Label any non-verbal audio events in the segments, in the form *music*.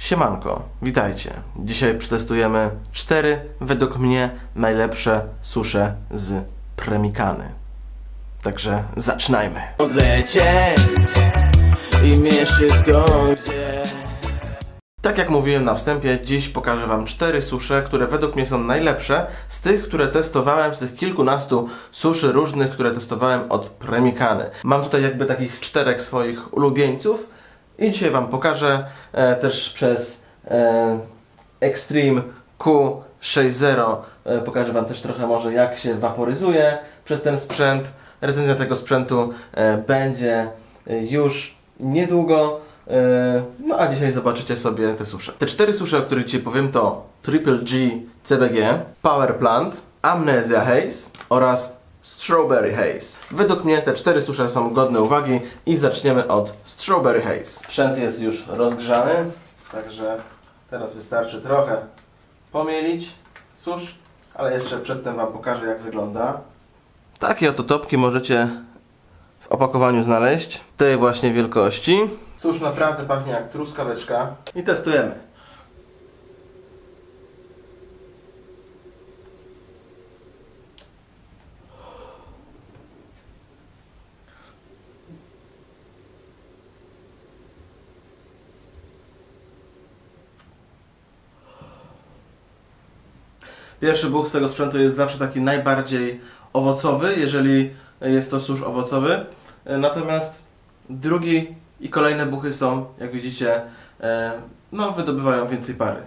Siemanko, witajcie. Dzisiaj przetestujemy cztery, według mnie, najlepsze susze z premikany. Także zaczynajmy. odlecieć i mnie wszystko gdzie Tak jak mówiłem na wstępie, dziś pokażę Wam cztery susze, które według mnie są najlepsze z tych, które testowałem, z tych kilkunastu suszy różnych, które testowałem od Premikany. Mam tutaj jakby takich czterech swoich ulubieńców i dzisiaj Wam pokażę e, też przez e, Extreme Q60 e, pokażę Wam też trochę może jak się waporyzuje przez ten sprzęt. Recenzja tego sprzętu e, będzie e, już niedługo. E, No a dzisiaj zobaczycie sobie te susze. Te cztery susze, o których dzisiaj powiem to Triple G CBG, Power Plant, Amnesia Haze oraz Strawberry Haze. Według mnie te cztery susze są godne uwagi i zaczniemy od Strawberry Haze. Sprzęt jest już rozgrzany, także teraz wystarczy trochę pomielić susz, ale jeszcze przedtem Wam pokażę jak wygląda. Takie oto topki możecie w opakowaniu znaleźć. Tej właśnie wielkości. Cóż, naprawdę pachnie jak truskaweczka. I testujemy. Pierwszy buch z tego sprzętu jest zawsze taki najbardziej owocowy, jeżeli jest to susz owocowy. E, Natomiast drugi i kolejne buchy są, jak widzicie, e, no wydobywają więcej pary.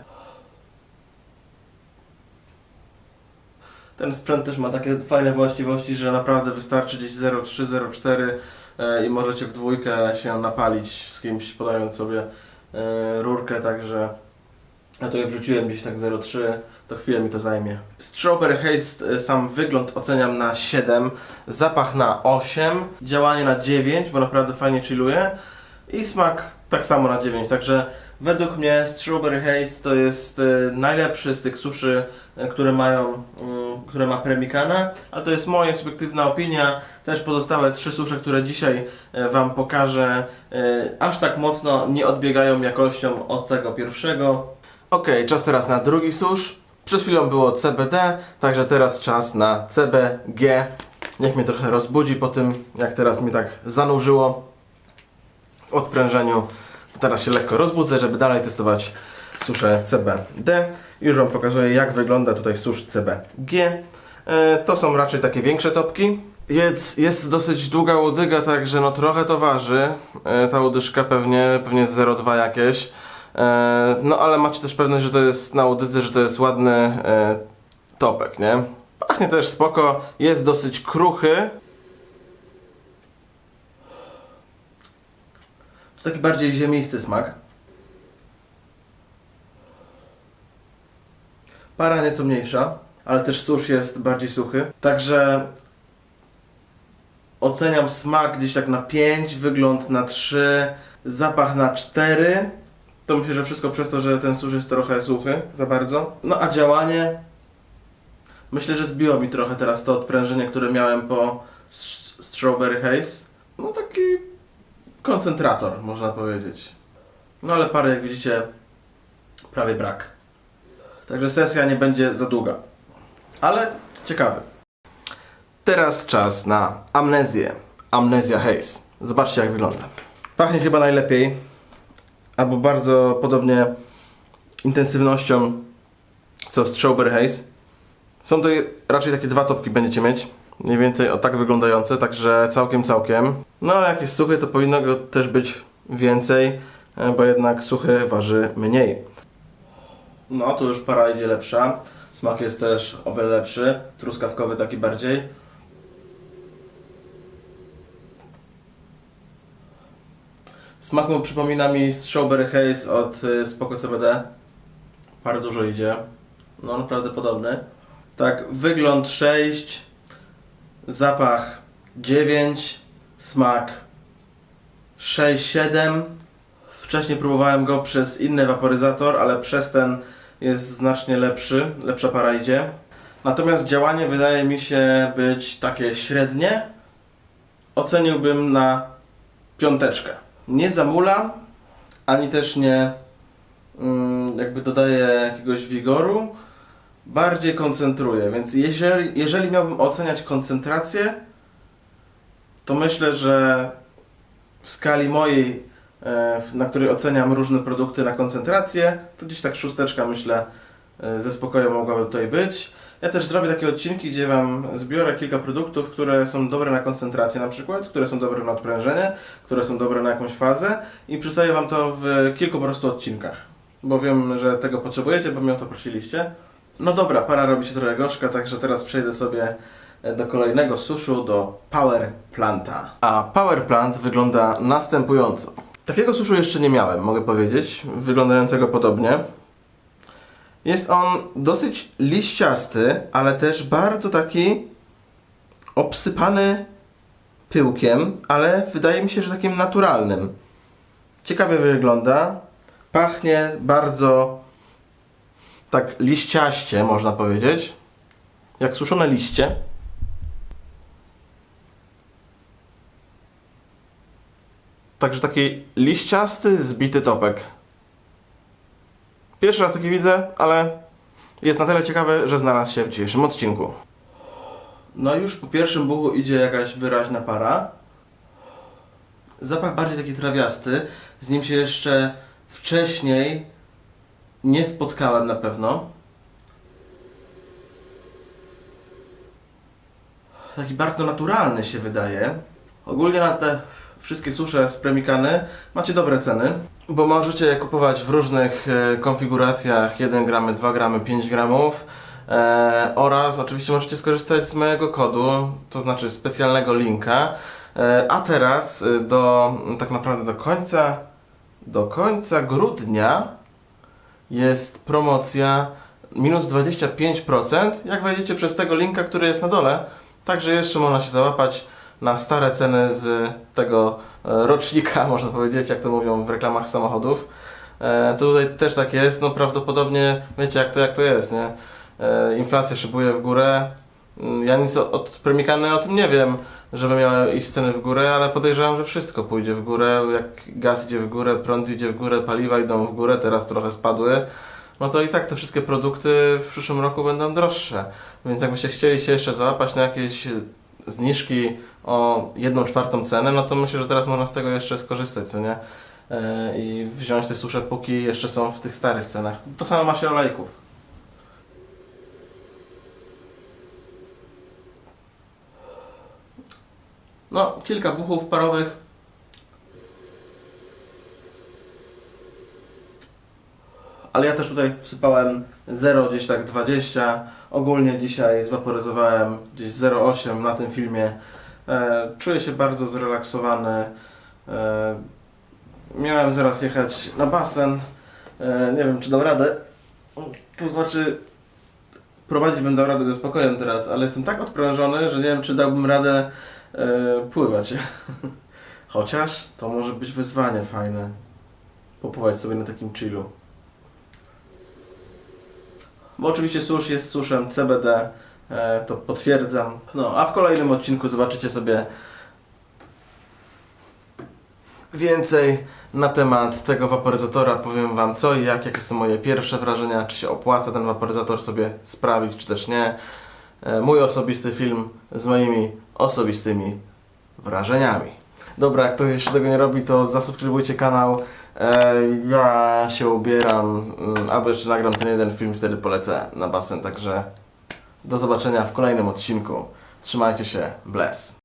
Ten sprzęt też ma takie fajne właściwości, że naprawdę wystarczy gdzieś 0,3, 0,4 e, i możecie w dwójkę się napalić z kimś podając sobie rurkę, także ja tutaj wrzuciłem gdzieś tak 0,3, to chwilę mi to zajmie. Strawberry Haze, e, sam wygląd oceniam na 7, zapach na 8, działanie na 9, bo naprawdę fajnie chilluje i smak tak samo na 9, także według mnie Strawberry Haze to jest e, najlepszy z tych suszy, e, które mają, mm, które ma Premikana, ale to jest moja subiektywna opinia. Też pozostałe trzy susze, które dzisiaj Wam pokażę, aż tak mocno nie odbiegają jakością od tego pierwszego. Ok, czas teraz na drugi susz. Przed chwilą było CBD, także teraz czas na CBG. Niech mnie trochę rozbudzi po tym, jak teraz mi tak zanurzyło w odprężeniu. Teraz się lekko rozbudzę, żeby dalej testować suszę CBD. Już Wam pokazuję, jak wygląda tutaj susz CBG. E, To są raczej takie większe topki. Jest, jest dosyć długa łodyga, także no trochę to waży. E, Ta łodyżka pewnie, pewnie z 0,2 jakieś. E, No ale macie też pewność, że to jest na łodydze, że to jest ładny e, topek, nie? Pachnie też spoko, jest dosyć kruchy. To taki bardziej ziemisty smak. Para nieco mniejsza, ale też susz jest bardziej suchy. Także oceniam smak gdzieś tak na 5, wygląd na 3, zapach na 4. To myślę, że wszystko przez to, że ten susz jest trochę suchy za bardzo. No a działanie myślę, że zbiło mi trochę teraz to odprężenie, które miałem po Strawberry Haze. No taki koncentrator, można powiedzieć. No ale parę, jak widzicie, prawie brak. Także sesja nie będzie za długa. Ale ciekawy. Teraz czas na amnezję. Amnezja Haze. Zobaczcie jak wygląda. Pachnie chyba najlepiej. Albo bardzo podobnie intensywnością co Strawberry Haze. Są to raczej takie dwa topki będziecie mieć. Mniej więcej o tak wyglądające, także całkiem, całkiem. No ale jak jest suchy, to powinno go też być więcej, e, bo jednak suchy waży mniej. No, tu już para idzie lepsza. Smak jest też o wiele lepszy. Truskawkowy taki bardziej. Smak mu przypomina mi Strawberry Haze od y, Spoko CBD. Parę dużo idzie. No, naprawdę podobny. Tak, wygląd 6, zapach 9, smak 6-7. Wcześniej próbowałem go przez inny waporyzator, ale przez ten jest znacznie lepszy, lepsza para idzie. Natomiast działanie wydaje mi się być takie średnie. Oceniłbym na piąteczkę. Nie zamula, ani też nie, mm, jakby dodaje jakiegoś wigoru, bardziej koncentruje. Więc jeżeli, jeżeli miałbym oceniać koncentrację, to myślę, że w skali mojej, e, na której oceniam różne produkty na koncentrację, to gdzieś tak szósteczka myślę e, ze spokojem mogłaby tutaj być. Ja też zrobię takie odcinki, gdzie Wam zbiorę kilka produktów, które są dobre na koncentrację na przykład, które są dobre na odprężenie, które są dobre na jakąś fazę i przedstawię Wam to w kilku po prostu odcinkach, bo wiem, że tego potrzebujecie, bo mnie o to prosiliście. No dobra, para robi się trochę gorzka, także teraz przejdę sobie do kolejnego suszu, do Power Planta. A Power Plant wygląda następująco. Takiego suszu jeszcze nie miałem, mogę powiedzieć, wyglądającego podobnie. Jest on dosyć liściasty, ale też bardzo taki obsypany pyłkiem, ale wydaje mi się, że takim naturalnym. Ciekawie wygląda. Pachnie bardzo tak liściaście, można powiedzieć. Jak suszone liście. Także taki liściasty, zbity topek. Pierwszy raz taki widzę, ale jest na tyle ciekawy, że znalazł się w dzisiejszym odcinku. No już po pierwszym buchu idzie jakaś wyraźna para. Zapach bardziej taki trawiasty. Z nim się jeszcze wcześniej nie spotkałem na pewno. Taki bardzo naturalny się wydaje. Ogólnie na te wszystkie susze z premikany macie dobre ceny, bo możecie je kupować w różnych e, konfiguracjach 1 gramy, 2 gramy, 5 gramów e, oraz oczywiście możecie skorzystać z mojego kodu, to znaczy specjalnego linka. E, a teraz do tak naprawdę do końca do końca grudnia jest promocja minus 25%, jak wejdziecie przez tego linka, który jest na dole. Także jeszcze można się załapać na stare ceny z tego e, rocznika, *laughs* można powiedzieć, jak to mówią w reklamach samochodów. E, tutaj też tak jest, no prawdopodobnie wiecie jak to, jak to jest, nie? E, inflacja szybuje w górę. Mm, Ja nic od Premikany o tym nie wiem, żeby miały iść ceny w górę, ale podejrzewam, że wszystko pójdzie w górę. Jak gaz idzie w górę, prąd idzie w górę, paliwa idą w górę, teraz trochę spadły. No to i tak te wszystkie produkty w przyszłym roku będą droższe. Więc jakbyście chcieli się jeszcze załapać na jakieś zniżki o 1 czwartą cenę, no to myślę, że teraz można z tego jeszcze skorzystać, co nie? E, I wziąć te susze, póki jeszcze są w tych starych cenach. To samo ma się olejków. No, kilka buchów parowych. Ale ja też tutaj wsypałem 0, gdzieś tak 20. Ogólnie dzisiaj zwaporyzowałem gdzieś 0,8 na tym filmie. E, czuję się bardzo zrelaksowany. E, miałem zaraz jechać na basen. E, nie wiem, czy dam radę. To znaczy, prowadzić bym dał radę ze spokojem teraz, ale jestem tak odprężony, że nie wiem, czy dałbym radę pływać. *laughs* Chociaż to może być wyzwanie fajne. Popływać sobie na takim chillu. Bo oczywiście susz jest suszem CBD, to potwierdzam. No, a w kolejnym odcinku zobaczycie sobie więcej na temat tego waporyzatora. Powiem Wam co i jak, jakie są moje pierwsze wrażenia, czy się opłaca ten waporyzator sobie sprawić, czy też nie. E, Mój osobisty film z moimi osobistymi wrażeniami. Dobra, jak ktoś jeszcze tego nie robi, to zasubskrybujcie kanał. E, Ja się ubieram, mm, albo jeszcze nagram ten jeden film, wtedy polecę na basen. Także do zobaczenia w kolejnym odcinku. Trzymajcie się, bless.